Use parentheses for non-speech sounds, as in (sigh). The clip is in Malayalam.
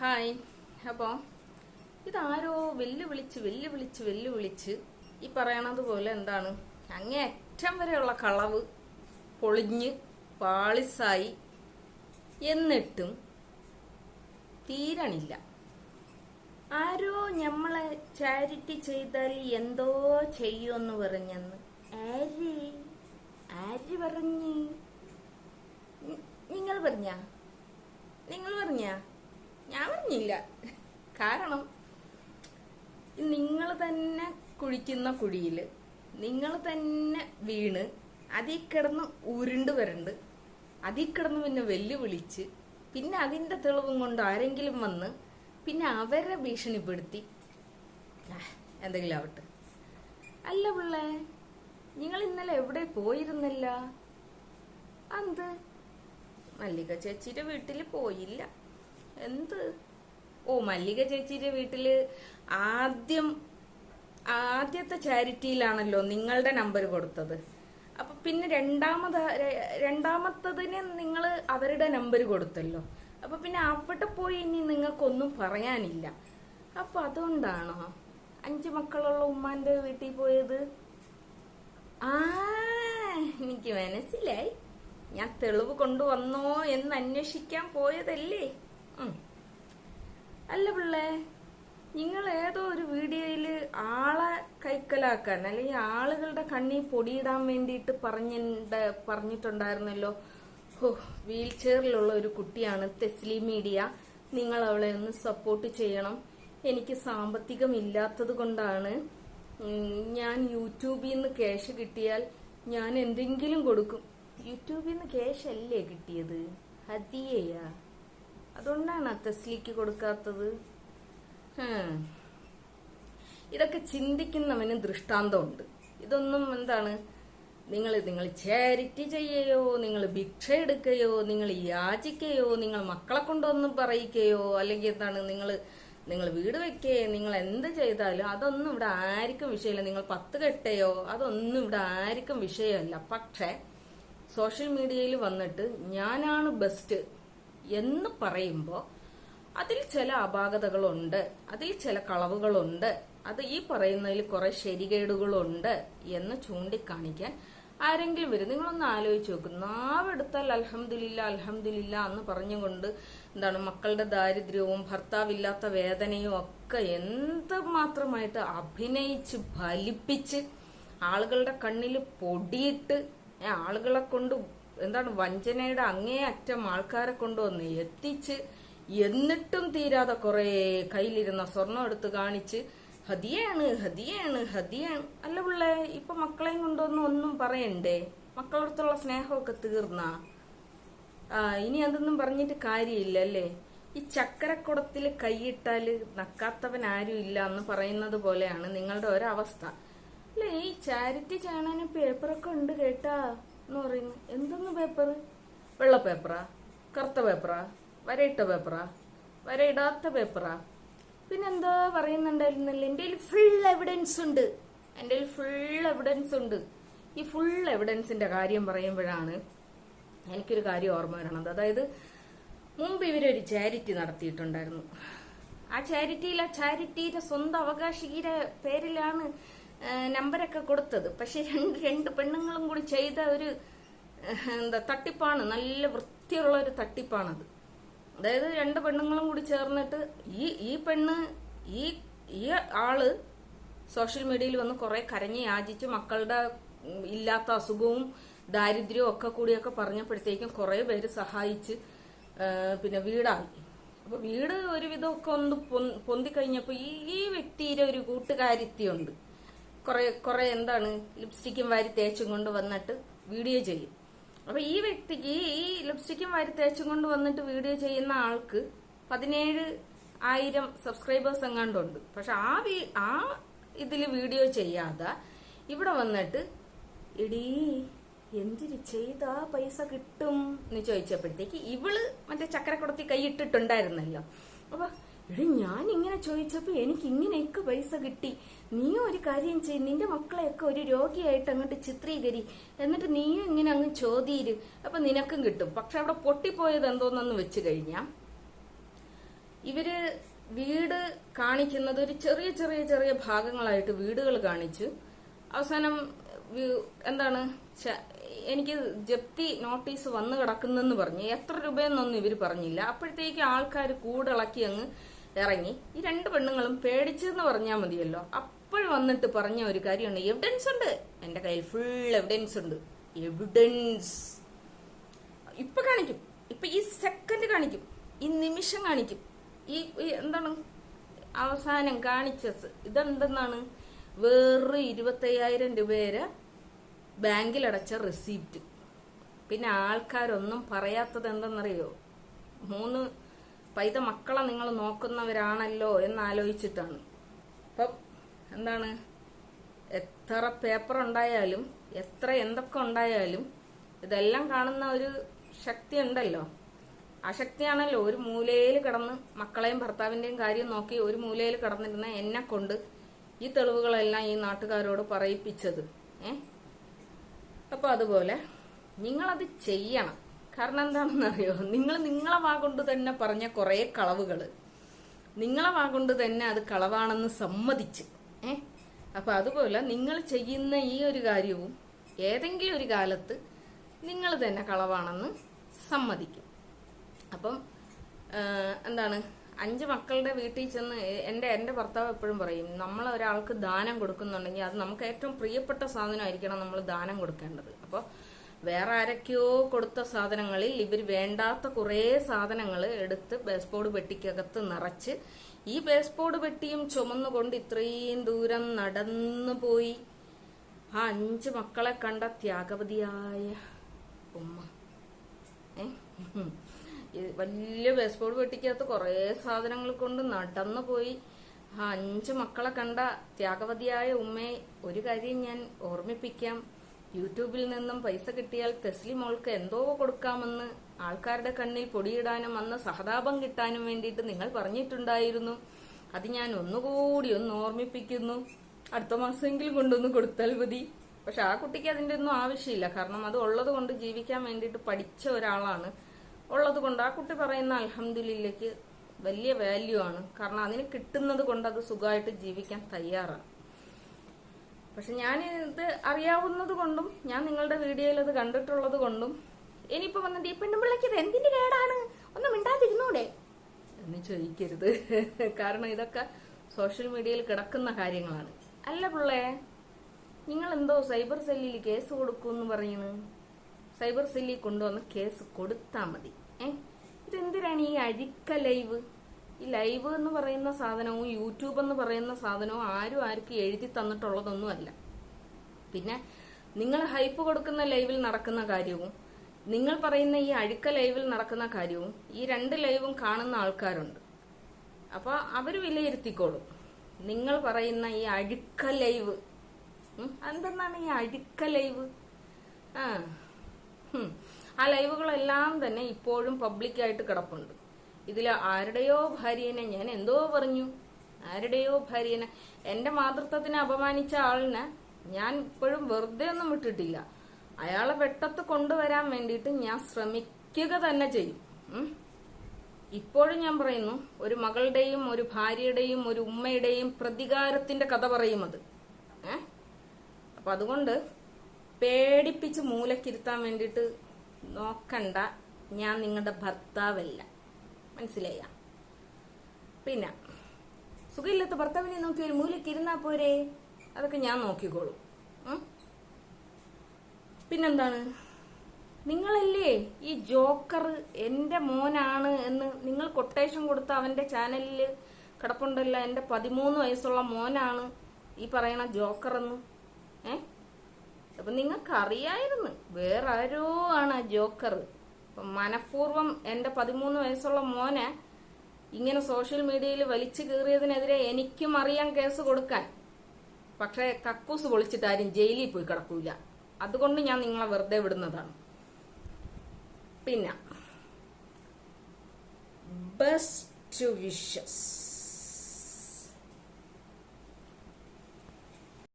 ഹായ്. അപ്പോൾ ഇതാരോ വെല്ലുവിളിച്ച് വെല്ലുവിളിച്ച് വെല്ലുവിളിച്ച് ഈ പറയണത് പോലെ എന്താണ്? അങ്ങേറ്റം വരെയുള്ള കളവ് പൊളിഞ്ഞ് പാളിസായി എന്നിട്ടും തീരണില്ല. ആരോ ഞമ്മളെ ചാരിറ്റി ചെയ്താൽ എന്തോ ചെയ്യുമെന്ന് പറഞ്ഞെന്ന്. ആര്? ആര് പറഞ്ഞ്? നിങ്ങൾ പറഞ്ഞ? നിങ്ങൾ പറഞ്ഞ? ഞാൻ പറഞ്ഞില്ല. കാരണം നിങ്ങൾ തന്നെ കുഴിക്കുന്ന കുഴിയിൽ നിങ്ങൾ തന്നെ വീണ് അതിൽ കിടന്ന് ഉരുണ്ട് വരണ്ട് അതിൽ കിടന്ന് പിന്നെ വെല്ലുവിളിച്ച് പിന്നെ അതിന്റെ തെളിവും കൊണ്ട് ആരെങ്കിലും വന്ന് പിന്നെ അവരെ ഭീഷണിപ്പെടുത്തി. എന്തെങ്കിലും ആവട്ടെ. അല്ല പിള്ളേ നിങ്ങൾ ഇന്നലെ എവിടെ പോയിരുന്നില്ല? എന്ത് മല്ലിക ചേച്ചിയുടെ വീട്ടിൽ പോയില്ല. എന്ത്? ഓ മല്ലിക ചേച്ചിയുടെ വീട്ടിൽ ആദ്യം ആദ്യത്തെ ചാരിറ്റിയിലാണല്ലോ നിങ്ങളുടെ നമ്പർ കൊടുത്തത്. അപ്പൊ പിന്നെ രണ്ടാമത് രണ്ടാമത്തതിന് നിങ്ങൾ അവരുടെ നമ്പർ കൊടുത്തല്ലോ. അപ്പൊ പിന്നെ അവിടെ പോയി ഇനി നിങ്ങൾക്കൊന്നും പറയാനില്ല. അപ്പൊ അതുകൊണ്ടാണോ അഞ്ചു മക്കളുള്ള ഉമ്മാന്റെ വീട്ടിൽ പോയത്? ആ എനിക്ക് മനസ്സിലായി. ഞാൻ തെളിവ് കൊണ്ടുവന്നോ എന്ന് അന്വേഷിക്കാൻ പോയതല്ലേ. അല്ല പിള്ളേ നിങ്ങൾ ഏതോ ഒരു വീഡിയോയിൽ ആളെ കൈക്കലാക്കാൻ അല്ലെങ്കിൽ ആളുകളുടെ കണ്ണിൽ പൊടിയിടാൻ വേണ്ടിയിട്ട് പറഞ്ഞിട്ട് പറഞ്ഞിട്ടുണ്ടായിരുന്നല്ലോ. ഹോ വീൽ ചെയറിലുള്ള ഒരു കുട്ടിയാണ് തെസ്ലി മീഡിയ. നിങ്ങൾ അവളെ ഒന്ന് സപ്പോർട്ട് ചെയ്യണം. എനിക്ക് സാമ്പത്തികം ഇല്ലാത്തത് കൊണ്ടാണ്. ഞാൻ യൂട്യൂബിൽ നിന്ന് ക്യാഷ് കിട്ടിയാൽ ഞാൻ എന്തെങ്കിലും കൊടുക്കും. യൂട്യൂബിൽ നിന്ന് ക്യാഷ് അല്ലേ കിട്ടിയത്? ഹദിയയാ അതുകൊണ്ടാണ് തെസ്ലിക്ക് കൊടുക്കാത്തത്. ഇതൊക്കെ ചിന്തിക്കുന്നവന് ദൃഷ്ടാന്തമുണ്ട്. ഇതൊന്നും എന്താണ്? നിങ്ങൾ നിങ്ങൾ ചാരിറ്റി ചെയ്യയോ നിങ്ങൾ ഭിക്ഷ എടുക്കുകയോ നിങ്ങൾ യാചിക്കുകയോ നിങ്ങൾ മക്കളെ കൊണ്ടൊന്ന് പറയിക്കുകയോ അല്ലെങ്കിൽ എന്താണ് നിങ്ങൾ നിങ്ങൾ വീട് വെക്കുകയോ നിങ്ങൾ എന്ത് ചെയ്താലും അതൊന്നും ഇവിടെ ആർക്കും വിഷയമില്ല. നിങ്ങൾ പത്ത് കെട്ടയോ അതൊന്നും ഇവിടെ ആർക്കും വിഷയമല്ല. പക്ഷേ സോഷ്യൽ മീഡിയയിൽ വന്നിട്ട് ഞാനാണ് ബെസ്റ്റ്. എന്ന് പറയുമ്പോൾ അതിൽ ചില അപാകതകളുണ്ട് അതിൽ ചില കളവുകളുണ്ട് അത് ഈ പറയുന്നതിൽ കുറെ ശരികേടുകളുണ്ട് എന്ന് ചൂണ്ടിക്കാണിക്കാൻ ആരെങ്കിലും വരും. നിങ്ങളൊന്ന് ആലോചിച്ച് നോക്കും. നാവെടുത്താൽ അൽഹംദുലില്ല അൽഹംദുലില്ല എന്ന് പറഞ്ഞുകൊണ്ട് എന്താണ് മക്കളുടെ ദാരിദ്ര്യവും ഭർത്താവില്ലാത്ത വേദനയും ഒക്കെ എന്ത് മാത്രമായിട്ട് അഭിനയിച്ച് ഫലിപ്പിച്ച് ആളുകളുടെ കണ്ണിൽ പൊടിയിട്ട് ആളുകളെ കൊണ്ട് എന്താണ് വഞ്ചനയുടെ അങ്ങേയറ്റം ആൾക്കാരെ കൊണ്ടുവന്ന് എത്തിച്ച് എന്നിട്ടും തീരാതെ കുറെ കയ്യിലിരുന്ന സ്വർണം എടുത്ത് കാണിച്ച് ഹതിയാണ് ഹതിയാണ് ഹതിയാണ്. അല്ല പിള്ളേ ഇപ്പൊ മക്കളെയും കൊണ്ടൊന്നും ഒന്നും പറയണ്ടേ? മക്കളടുത്തുള്ള സ്നേഹമൊക്കെ തീർന്ന? ഇനി അതൊന്നും പറഞ്ഞിട്ട് കാര്യമില്ല അല്ലേ? ഈ ചക്കരക്കുടത്തിൽ കൈയിട്ടാൽ നക്കാത്തവൻ ആരും ഇല്ല എന്ന് പറയുന്നത് പോലെയാണ് നിങ്ങളുടെ ഒരവസ്ഥ. അല്ലേ ഈ ചാരിറ്റി ചാണാനും പേപ്പറൊക്കെ ഉണ്ട് കേട്ടാ. എന്ന് പറയുന്നത് എന്തെന്ന് പേപ്പർ വെള്ള പേപ്പറാ കറുത്ത പേപ്പറാ വരയിട്ട പേപ്പറാ വരയിടാത്ത പേപ്പറാ പിന്നെന്തോ പറയുന്നുണ്ടായിരുന്നില്ല? എന്റെ കയ്യിൽ ഫുൾ എവിഡൻസ് ഉണ്ട്. എന്റെ കയ്യിൽ ഫുൾ എവിഡൻസ് ഉണ്ട്. ഈ ഫുൾ എവിഡൻസിന്റെ കാര്യം പറയുമ്പോഴാണ് എനിക്കൊരു കാര്യം ഓർമ്മ വരണത്. അതായത് മുമ്പ് ഇവരൊരു ചാരിറ്റി നടത്തിയിട്ടുണ്ടായിരുന്നു. ആ ചാരിറ്റിയിൽ ആ ചാരിറ്റിയുടെ സ്വന്തം അവകാശിയുടെ പേരിലാണ് നമ്പരൊക്കെ കൊടുത്തത്. പക്ഷെ രണ്ട് രണ്ട് പെണ്ണുങ്ങളും കൂടി ചെയ്ത ഒരു എന്താ തട്ടിപ്പാണ്. നല്ല വൃത്തിയുള്ള ഒരു തട്ടിപ്പാണത്. അതായത് രണ്ട് പെണ്ണുങ്ങളും കൂടി ചേർന്നിട്ട് ഈ ഈ പെണ്ണ് ഈ ഈ ആൾ സോഷ്യൽ മീഡിയയിൽ വന്ന് കുറെ കരഞ്ഞ് യാചിച്ച് മക്കളുടെ ഇല്ലാത്ത അസുഖവും ദാരിദ്ര്യവും ഒക്കെ കൂടിയൊക്കെ പറഞ്ഞപ്പോഴത്തേക്കും കുറെ പേര് സഹായിച്ച് പിന്നെ വീടായി. അപ്പൊ വീട് ഒരുവിധമൊക്കെ ഒന്ന് പൊന്തി കഴിഞ്ഞപ്പോൾ ഈ ഈ വ്യക്തിയുടെ ഒരു കൂട്ടുകാരിത്തിയുണ്ട് കുറെ കുറെ എന്താണ് ലിപ്സ്റ്റിക്കും വാരി തേച്ചും കൊണ്ട് വന്നിട്ട് വീഡിയോ ചെയ്യും. അപ്പൊ ഈ വ്യക്തിക്ക് ഈ ലിപ്സ്റ്റിക്കും വാരി തേച്ചും കൊണ്ട് വന്നിട്ട് വീഡിയോ ചെയ്യുന്ന ആൾക്ക് പതിനേഴ് ആയിരം സബ്സ്ക്രൈബേഴ്സ് എങ്ങാണ്ടുണ്ട്. പക്ഷെ ആ ആ ഇതിൽ വീഡിയോ ചെയ്യാതെ ഇവിടെ വന്നിട്ട് എടീ എന്തിരി ചെയ്താ പൈസ കിട്ടും? എന്ന് ചോദിച്ചപ്പോഴത്തേക്ക് ഇവൾ മറ്റേ ചക്കരക്കുടത്തി കൈയിട്ടിട്ടുണ്ടായിരുന്നല്ലോ അപ്പൊ എടി ഞാൻ ഇങ്ങനെ ചോദിച്ചപ്പോ എനിക്ക് ഇങ്ങനെയൊക്കെ പൈസ കിട്ടി. നീയും ഒരു കാര്യം ചെയ്യും നിന്റെ മക്കളെയൊക്കെ ഒരു രോഗിയായിട്ട് അങ്ങോട്ട് ചിത്രീകരി. എന്നിട്ട് നീയും ഇങ്ങനെ അങ്ങ് ചോദിയിൽ അപ്പൊ നിനക്കും കിട്ടും. പക്ഷെ അവിടെ പൊട്ടിപ്പോയത് എന്തോന്നു വെച്ച് കഴിഞ്ഞാ ഇവർ വീട് കാണിക്കുന്നത് ഒരു ചെറിയ ചെറിയ ചെറിയ ഭാഗങ്ങളായിട്ട് വീടുകൾ കാണിച്ചു അവസാനം എന്താണ് എനിക്ക് ജപ്തി നോട്ടീസ് വന്നു കിടക്കുന്നെന്ന് പറഞ്ഞു എത്ര രൂപയെന്നൊന്നും ഇവർ പറഞ്ഞില്ല. അപ്പോഴത്തേക്ക് ആൾക്കാർ കൂടിളക്കി അങ്ങ് ഇറങ്ങി ഈ രണ്ട് പെണ്ണുങ്ങളും പേടിച്ചെന്ന് പറഞ്ഞാൽ മതിയല്ലോ. അപ്പോൾ വന്നിട്ട് പറഞ്ഞ ഒരു കാര്യമുണ്ട്. എവിഡൻസ് ഉണ്ട്. എന്റെ കയ്യിൽ ഫുൾ എവിഡൻസ് ഉണ്ട്. എവിഡൻസ് ഇപ്പൊ കാണിക്കും. ഇപ്പൊ ഈ സെക്കൻഡ് കാണിക്കും. ഈ നിമിഷം കാണിക്കും. ഈ എന്താണ്? അവസാനം കാണിച്ചത് ഇതെന്തെന്നാണ്? വേറെ ഇരുപത്തയ്യായിരം രൂപയുടെ അടച്ച റെസീപ്റ്റ് പിന്നെ ആൾക്കാരൊന്നും പറയാത്തത് എന്തെന്നറിയോ മൂന്ന് പൈത മക്കളെ നിങ്ങൾ നോക്കുന്നവരാണല്ലോ എന്നാലോചിച്ചിട്ടാണ് അപ്പം എന്താണ്? എത്ര പേപ്പർ ഉണ്ടായാലും എത്ര എന്തൊക്കെ ഉണ്ടായാലും ഇതെല്ലാം കാണുന്ന ഒരു ശക്തി ഉണ്ടല്ലോ. ആ ശക്തിയാണല്ലോ ഒരു മൂലയിൽ കിടന്ന് മക്കളെയും ഭർത്താവിന്റെയും കാര്യം നോക്കി ഒരു മൂലയിൽ കിടന്നിരുന്ന എന്നെ കൊണ്ട് ഈ തെളിവുകളെല്ലാം ഈ നാട്ടുകാരോട് പറയിപ്പിച്ചത്. ഏ? അപ്പൊ അതുപോലെ നിങ്ങളത് ചെയ്യണം. കാരണം എന്താണെന്നറിയോ നിങ്ങൾ നിങ്ങളെ വാ കൊണ്ട് തന്നെ പറഞ്ഞ കുറെ കളവുകൾ നിങ്ങളെ വാ കൊണ്ട് തന്നെ അത് കളവാണെന്ന് സമ്മതിച്ച്. ഏ? അപ്പൊ അതുപോലെ നിങ്ങൾ ചെയ്യുന്ന ഈ ഒരു കാര്യവും ഏതെങ്കിലും ഒരു കാലത്ത് നിങ്ങൾ തന്നെ കളവാണെന്ന് സമ്മതിക്കും. അപ്പം എന്താണ്? അഞ്ച് മക്കളുടെ വീട്ടിൽ ചെന്ന് എന്റെ എന്റെ ഭർത്താവ് എപ്പോഴും പറയും നമ്മൾ ഒരാൾക്ക് ദാനം കൊടുക്കുന്നുണ്ടെങ്കിൽ അത് നമുക്ക് ഏറ്റവും പ്രിയപ്പെട്ട സാധനമായിരിക്കണം നമ്മൾ ദാനം കൊടുക്കേണ്ടത്. അപ്പോൾ വേറെ ആരൊക്കെയോ കൊടുത്ത സാധനങ്ങളിൽ ഇവർ വേണ്ടാത്ത കുറേ സാധനങ്ങൾ എടുത്ത് ബേസ്ബോർഡ് പെട്ടിക്കകത്ത് നിറച്ച് ഈ ബേസ്ബോർഡ് പെട്ടിയും ചുമന്നുകൊണ്ട് ഇത്രയും ദൂരം നടന്നു പോയി. ആ അഞ്ച് മക്കളെ കണ്ട ത്യാഗപതിയായ ഉമ്മ. ഏ? വലിയ ബേസ്ബോർഡ് പെട്ടിക്കകത്ത് കുറേ സാധനങ്ങൾ കൊണ്ട് നടന്നു പോയി. ആ അഞ്ച് മക്കളെ കണ്ട ത്യാഗവതിയായ ഉമ്മയെ ഒരു കാര്യം ഞാൻ ഓർമ്മിപ്പിക്കാം. യൂട്യൂബിൽ നിന്നും പൈസ കിട്ടിയാൽ തെസ്ലി മോൾക്ക് എന്തോ കൊടുക്കാമെന്ന് ആൾക്കാരുടെ കണ്ണിൽ പൊടിയിടാനും അന്ന് സഹതാപം കിട്ടാനും വേണ്ടിയിട്ട് നിങ്ങൾ പറഞ്ഞിട്ടുണ്ടായിരുന്നു. അത് ഞാൻ ഒന്നുകൂടി ഒന്ന് ഓർമ്മിപ്പിക്കുന്നു. അടുത്ത മാസമെങ്കിലും കൊണ്ടൊന്ന് കൊടുത്താൽ മതി. പക്ഷെ ആ കുട്ടിക്ക് അതിന്റെ ഒന്നും ആവശ്യമില്ല. കാരണം അത് ഉള്ളത് കൊണ്ട് ജീവിക്കാൻ വേണ്ടിയിട്ട് പഠിച്ച ഒരാളാണ്. ഉള്ളത് കൊണ്ട് ആ കുട്ടി പറയുന്ന അൽഹംദുലില്ലയ്ക്ക് വലിയ വാല്യൂ ആണ്. കാരണം അതിന് കിട്ടുന്നത് കൊണ്ട് അത് സുഖമായിട്ട് ജീവിക്കാൻ തയ്യാറാണ്. പക്ഷെ ഞാൻ ഇത് അറിയാവുന്നത് കൊണ്ടും ഞാൻ നിങ്ങളുടെ വീഡിയോയിൽ അത് കണ്ടിട്ടുള്ളത് കൊണ്ടും ഇനിയിപ്പോ വന്നിട്ട് ഈ പെണ്ണുമ്പിള്ളക്ക് ഇത് എന്തിന്റെ കേടാണ്? ഒന്നും മിണ്ടാതിരുന്നൂടെ? എന്ന് ചോദിക്കരുത്. (laughs) കാരണം ഇതൊക്കെ സോഷ്യൽ മീഡിയയിൽ കിടക്കുന്ന കാര്യങ്ങളാണ്. അല്ല പിള്ളേ നിങ്ങൾ എന്തോ സൈബർ സെല്ലിൽ കേസ് കൊടുക്കൂന്ന് പറയുന്നു സൈബർ സെല്ലിൽ കൊണ്ടുവന്ന് കേസ് കൊടുത്താൽ മതി. ഏ? ഇതെന്തിനാണ് ഈ അഴിക്ക ലൈവ് ഈ ലൈവ് എന്ന് പറയുന്ന സാധനവും യൂട്യൂബ് എന്ന് പറയുന്ന സാധനവും ആരും ആർക്കും എഴുതി തന്നിട്ടുള്ളതൊന്നുമല്ല. പിന്നെ നിങ്ങൾ ഹൈപ്പ് കൊടുക്കുന്ന ലൈവിൽ നടക്കുന്ന കാര്യവും നിങ്ങൾ പറയുന്ന ഈ അഴുക്ക ലൈവിൽ നടക്കുന്ന കാര്യവും ഈ രണ്ട് ലൈവും കാണുന്ന ആൾക്കാരുണ്ട്. അപ്പൊ അവർ വിലയിരുത്തിക്കോളും. നിങ്ങൾ പറയുന്ന ഈ അഴുക്ക ലൈവ് എന്തെന്നാണ് ഈ അഴുക്ക ലൈവ്? ആ ആ ലൈവുകളെല്ലാം തന്നെ ഇപ്പോഴും പബ്ലിക്കായിട്ട് കിടപ്പുണ്ട്. ഇതിൽ ആരുടെയോ ഭാര്യനെ ഞാൻ എന്തോ പറഞ്ഞു. ആരുടെയോ ഭാര്യനെ. എന്റെ മാതൃത്വത്തിനെ അപമാനിച്ച ആളിനെ ഞാൻ ഇപ്പോഴും വെറുതെ ഒന്നും വിട്ടിട്ടില്ല. അയാളെ വെട്ടത്ത് കൊണ്ടുവരാൻ വേണ്ടിയിട്ട് ഞാൻ ശ്രമിക്കുക തന്നെ ചെയ്യും. ഇപ്പോഴും ഞാൻ പറയുന്നു ഒരു മകളുടെയും ഒരു ഭാര്യയുടെയും ഒരു ഉമ്മയുടെയും പ്രതികാരത്തിന്റെ കഥ പറയും അത്. ഏ? അപ്പൊ അതുകൊണ്ട് പേടിപ്പിച്ച് മൂലക്കിരുത്താൻ വേണ്ടിയിട്ട് നോക്കണ്ട ഞാൻ നിങ്ങളുടെ ഭർത്താവല്ല. മനസ്സിലായ. പിന്നെ സുഖമില്ലാത്ത ഭർത്താവിനെ നോക്കി ഒരു മൂലക്കിരുന്നാ പോരെ? അതൊക്കെ ഞാൻ നോക്കിക്കോളും? പിന്നെന്താണ്? നിങ്ങളല്ലേ ഈ ജോക്കർ എന്റെ മോനാണ് എന്ന് നിങ്ങൾ കൊട്ടേഷൻ കൊടുത്ത അവന്റെ ചാനലിൽ കിടപ്പുണ്ടല്ല എന്റെ പതിമൂന്ന് വയസ്സുള്ള മോനാണ് ഈ പറയണ ജോക്കർ എന്ന്. ഏ? അപ്പൊ നിങ്ങൾക്ക് അറിയായിരുന്നു വേറെ ആരോ ആണ് ആ ജോക്കർ. മനഃപൂർവം എന്റെ പതിമൂന്ന് വയസ്സുള്ള മോനെ ഇങ്ങനെ സോഷ്യൽ മീഡിയയിൽ വലിച്ചു കീറിയതിനെതിരെ എനിക്കും അറിയാം കേസ് കൊടുക്കാൻ. പക്ഷേ കക്കൂസ് പൊളിച്ചിട്ട് ആരും ജയിലിൽ പോയി കിടക്കൂല. അതുകൊണ്ട് ഞാൻ നിങ്ങളെ വെറുതെ വിടുന്നതാണ്. പിന്നെ. Best wishes